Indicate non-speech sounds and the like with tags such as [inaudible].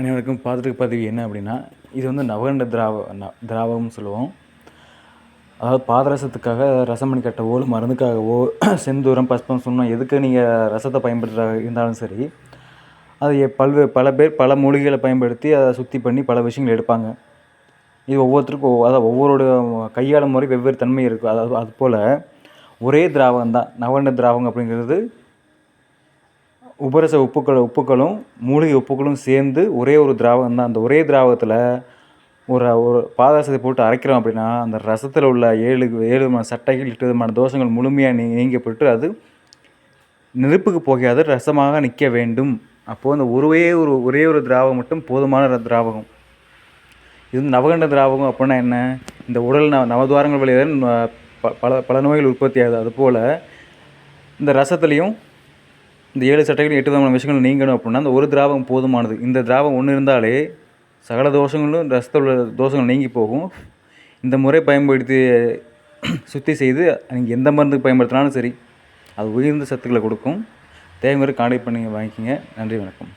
அனைவருக்கும் பார்த்துட்டு பதிவு என்ன அப்படின்னா இது வந்து நவகண்ட திராவ ந திராவகம்னு சொல்லுவோம். அதாவது பாதரசத்துக்காக ரசம் பண்ணி கட்டவோ இல்லை மருந்துக்காகவோ [clears throat] செந்தூரம் பஸ்பம் சொன்னோம் எதுக்கு நீங்கள் ரசத்தை பயன்படுத்துகிற இருந்தாலும் சரி அது பல்வேறு பல்வே பல பேர் பல மூலிகைகளை பயன்படுத்தி அதை சுத்தி பண்ணி பல விஷயங்கள் எடுப்பாங்க. இது ஒவ்வொருத்தருக்கும் அதாவது ஒவ்வொருடைய கையாளும் முறை வெவ்வேறு தன்மை இருக்குது அதாவது அது போல் ஒரே திராவகம் தான் நவகண்ட திராவகம் அப்படிங்கிறது உபரச உப்புக்கள் உப்புக்களும் மூலிகை உப்புக்களும் சேர்ந்து ஒரே ஒரு திராவகம் தான். அந்த ஒரே திராவகத்தில் ஒரு ஒரு பாதரசத்தை போட்டு அரைக்கிறோம் அப்படின்னா அந்த ரசத்தில் உள்ள ஏழு ஏழு விதமான சட்டைகள் எட்டு விதமான தோஷங்கள் முழுமையாக நீ நீங்கப்பட்டு அது நெருப்புக்கு போகாது ரசமாக நிற்க வேண்டும். அப்போது அந்த ஒரே ஒரு ஒரே ஒரு திராவகம் மட்டும் போதுமான திராவகம். இது நவகண்ட திராவகம் அப்படின்னா என்ன? இந்த உடல் நவ நவதுவாரங்கள் வழியாக ப- பல பல நோய்கள் உற்பத்தி ஆகுது. அதுபோல் இந்த ரசத்துலேயும் இந்த ஏழு சட்டைகள் எட்டு விதமான விஷயங்கள் நீங்கணும் அப்படின்னா அந்த ஒரு திராவம் போதுமானது. இந்த திராவம் ஒன்று இருந்தாலே சகல தோஷங்களும் ரசத்தில் உள்ள தோஷங்கள் நீங்கி போகும். இந்த முறை பயன்படுத்தி [clears throat] சுத்தி செய்து நீங்கள் எந்த மருந்துக்கு பயன்படுத்தினாலும் சரி அது உயர்ந்த சத்துக்களை கொடுக்கும். தேவையான காண்டக்ட் பண்ணி வாங்கிக்கோங்க. நன்றி வணக்கம்.